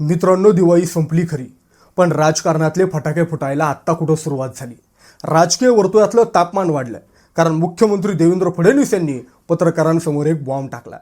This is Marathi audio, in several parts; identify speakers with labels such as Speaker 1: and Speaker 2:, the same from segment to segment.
Speaker 1: मित्रांनो दिवाळी संपली खरी पण राजकारणातले फटाके फुटायला आत्ता कुठं सुरुवात झाली? राजकीय वर्तुळातलं तापमान वाढलं कारण मुख्यमंत्री देवेंद्र फडणवीस यांनी पत्रकारांसमोर एक बॉम्ब टाकला.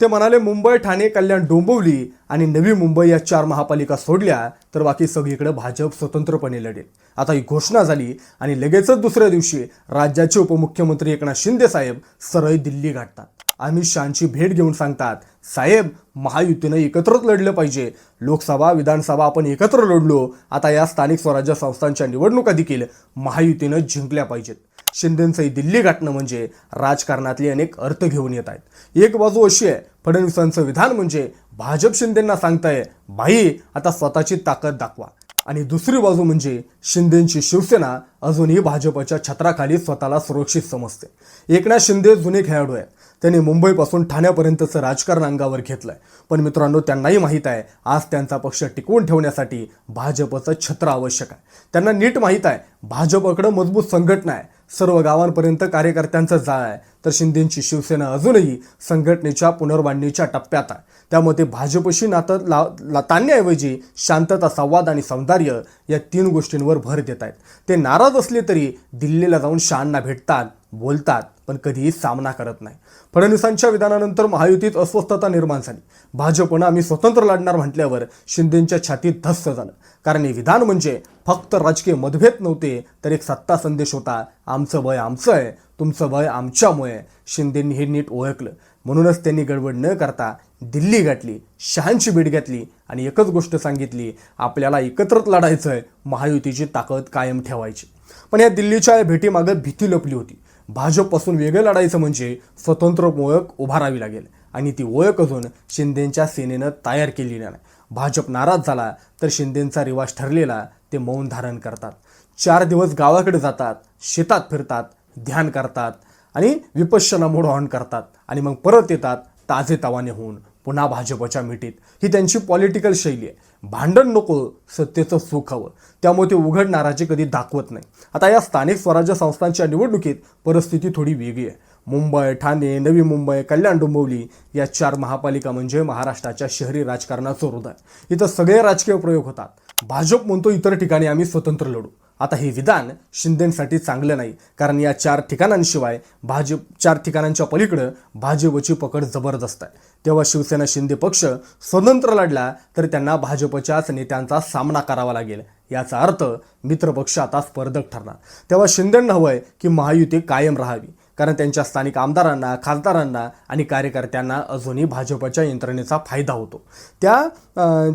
Speaker 1: ते म्हणाले मुंबई ठाणे कल्याण डोंबवली आणि नवी मुंबई या चार महापालिका सोडल्या तर बाकी सगळीकडे भाजप स्वतंत्रपणे लढेल. आता ही घोषणा झाली आणि लगेचच दुसऱ्या दिवशी राज्याचे उपमुख्यमंत्री एकनाथ शिंदे साहेब सरळ दिल्ली गाठतात. अमित शहाची भेट घेऊन सांगतात साहेब महायुतीनं एकत्रच लढलं पाहिजे. लोकसभा विधानसभा आपण एकत्र लढलो. आता या स्थानिक स्वराज्य संस्थांच्या निवडणुका देखील महायुतीनं जिंकल्या पाहिजेत. शिंदेंचं ही दिल्ली गाठणं म्हणजे राजकारणातले अनेक अर्थ घेऊन येत आहेत. एक बाजू अशी आहे फडणवीसांचं विधान म्हणजे भाजप शिंदेंना सांगताय बाई आता स्वतःची ताकद दाखवा. आणि दुसरी बाजू म्हणजे शिंदेंची शिवसेना अजूनही भाजपच्या छत्राखाली स्वतःला सुरक्षित समजते. एकनाथ शिंदे जुने खेळाडू आहेत. त्यांनी मुंबईपासून ठाण्यापर्यंतचं राजकारण अंगावर घेतलंय. पण मित्रांनो त्यांनाही माहीत आहे आज त्यांचा पक्ष टिकवून ठेवण्यासाठी भाजपचं छत्र आवश्यक आहे. त्यांना नीट माहीत आहे भाजपकडं मजबूत संघटना आहे. सर्व गावांपर्यंत कार्यकर्त्यांचं जाळ आहे. तर शिंदेची शिवसेना अजूनही संघटनेच्या पुनर्बांधणीच्या टप्प्यात आहे. त्यामध्ये भाजपशी नातं ला ला- ताणण्याऐवजी शांतता संवाद आणि सौंदर्य या तीन गोष्टींवर भर देत आहेत. ते नाराज असले तरी दिल्लीला जाऊन शहांना भेटतात बोलतात. पण कधीही सामना करत नाही. फडणवीसांच्या विधानानंतर महायुतीत अस्वस्थता निर्माण झाली. भाजपनं आम्ही स्वतंत्र लढणार म्हटल्यावर शिंदेच्या छातीत धस्स झालं. कारण हे विधान म्हणजे फक्त राजकीय मतभेद नव्हते तर एक सत्ता संदेश होता. आमचं वय आमचं आहे तुमचं वय आमच्यामुळे. शिंदेंनी हे नीट ओळखलं. म्हणूनच त्यांनी गडबड न करता दिल्ली गाठली शहांची भेट घेतली आणि एकच गोष्ट सांगितली आपल्याला एकत्रच लढायचं आहे महायुतीची ताकद कायम ठेवायची. पण या दिल्लीच्या या भेटीमागं भीती लपली होती. भाजपपासून वेगळं लढायचं म्हणजे स्वतंत्र ओळख उभारावी लागेल. आणि ती ओळख अजून शिंदेंच्या सेनेनं तयार केलेली नाही. भाजप नाराज झाला तर शिंदेचा रिवाज ठरलेला ते मौन धारण करतात. चार दिवस गावाकडे जातात शेतात फिरतात ध्यान करतात आणि विपश्यना मोड ऑन करतात. आणि मग परत येतात ताजे तवाने होऊन पुन्हा भाजपच्या मिठीत. ही त्यांची पॉलिटिकल शैली आहे. भांडण नको सत्तेचं सुख हवं त्यामुळे ते उघड नाराजी कधी दाखवत नाही. आता या स्थानिक स्वराज्य संस्थांच्या निवडणुकीत परिस्थिती थोडी वेगळी आहे. मुंबई ठाणे नवी मुंबई कल्याण डोंबिवली या चार महापालिका म्हणजे महाराष्ट्राच्या शहरी राजकारणाचं हृदय इथं सगळे राजकीय प्रयोग होतात. भाजप म्हणतो इतर ठिकाणी आम्ही स्वतंत्र लढू. आता हे विधान शिंदेसाठी चांगलं नाही कारण या चार ठिकाणांशिवाय भाजप चार ठिकाणांच्या पलीकडं भाजपची पकड जबरदस्त आहे. तेव्हा शिवसेना शिंदे पक्ष स्वतंत्र लढला तर त्यांना भाजपच्याच नेत्यांचा सामना करावा लागेल. याचा अर्थ मित्रपक्ष आता स्पर्धक ठरणार. तेव्हा शिंदेंना हवंय की महायुती कायम राहावी. कारण त्यांच्या स्थानिक आमदारांना खासदारांना आणि कार्यकर्त्यांना अजूनही भाजपच्या यंत्रणेचा फायदा होतो. त्या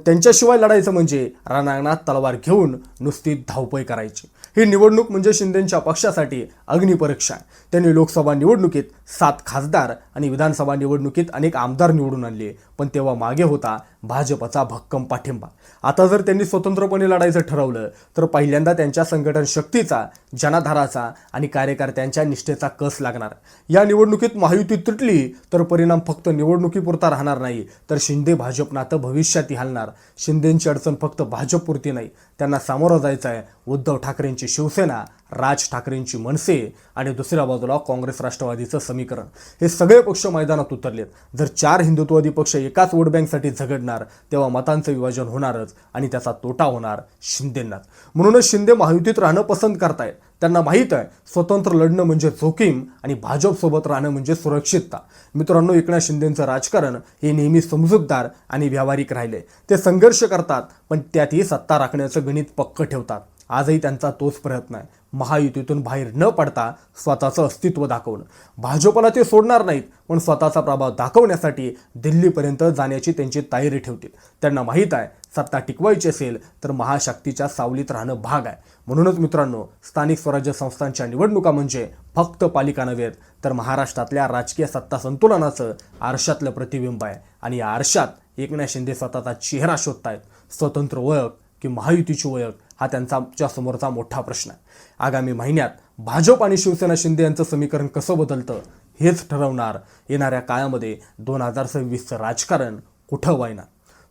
Speaker 1: त्यांच्याशिवाय लढायचं म्हणजे रानांगणात तलवार घेऊन नुसती धावपळ करायची. ही निवडणूक म्हणजे शिंदेच्या पक्षासाठी अग्निपरीक्षा आहे. त्यांनी लोकसभा निवडणुकीत सात खासदार आणि विधानसभा निवडणुकीत अनेक आमदार निवडून आणले. पण तेव्हा मागे होता भाजपचा भक्कम पाठिंबा. आता जर त्यांनी स्वतंत्रपणे लढायचं ठरवलं तर पहिल्यांदा त्यांच्या संघटन शक्तीचा जनाधाराचा आणि कार्यकर्त्यांच्या निष्ठेचा कस लागला? लागणार. या निवडणुकीत महायुती तुटली तर परिणाम फक्त निवडणुकीपुरता राहणार नाही तर शिंदे भाजप नातं भविष्यातही हलणार. शिंदेंची अडचण फक्त भाजपपुरती नाही त्यांना सामोरं जायचं आहे उद्धव ठाकरेंची शिवसेना राज ठाकरेंची मनसे आणि दुसऱ्या बाजूला काँग्रेस राष्ट्रवादीचं समीकरण. हे सगळे पक्ष मैदानात उतरलेत. जर चार हिंदुत्ववादी पक्ष एकाच वोट बँकसाठी झगडणार तेव्हा मतांचं विभाजन होणारच आणि त्याचा तोटा होणार शिंदेंनाच. म्हणूनच शिंदे महायुतीत राहणं पसंत करतायत. त्यांना माहीत आहे स्वतंत्र लढणं म्हणजे जोखीम आणि भाजपसोबत राहणं म्हणजे सुरक्षितता. मित्रांनो एकनाथ शिंदेचं राजकारण हे नेहमी समजूतदार आणि व्यावहारिक राहिले. ते संघर्ष करतात पण त्यातही सत्ता राखण्याचं गणित पक्क ठेवतात. आजही त्यांचा तोच प्रयत्न आहे. महायुतीतून बाहेर न पडता स्वतःचं अस्तित्व दाखवणं. भाजपला ते सोडणार नाहीत पण स्वतःचा प्रभाव दाखवण्यासाठी दिल्लीपर्यंत जाण्याची त्यांची तयारी ठेवतील. त्यांना माहीत आहे सत्ता टिकवायची असेल तर महाशक्तीच्या सावलीत राहणं भाग आहे. म्हणूनच मित्रांनो स्थानिक स्वराज्य संस्थांच्या निवडणुका म्हणजे फक्त पालिका नव्हेत तर महाराष्ट्रातल्या राजकीय सत्ता संतुलनाचं आरशातलं प्रतिबिंब आहे. आणि या आरशात एकनाथ शिंदे स्वतःचा चेहरा शोधतायत. स्वतंत्र ओळख की महायुतीची ओळख हा त्यांचा समोरचा मोठा प्रश्न आहे. आगामी महिन्यात भाजप आणि शिवसेना शिंदे यांचं समीकरण कसं बदलतं हेच ठरवणार येणाऱ्या काळामध्ये दोन हजार सव्वीसचं राजकारण कुठं व्हायना.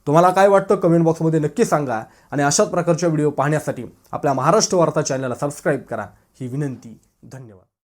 Speaker 1: तुम्हाला काय वाटतं कमेंट बॉक्समध्ये नक्की सांगा आणि अशाच प्रकारच्या व्हिडिओ पाहण्यासाठी आपल्या महाराष्ट्र वार्ता चॅनलला सबस्क्राईब करा. ही विनंती धन्यवाद.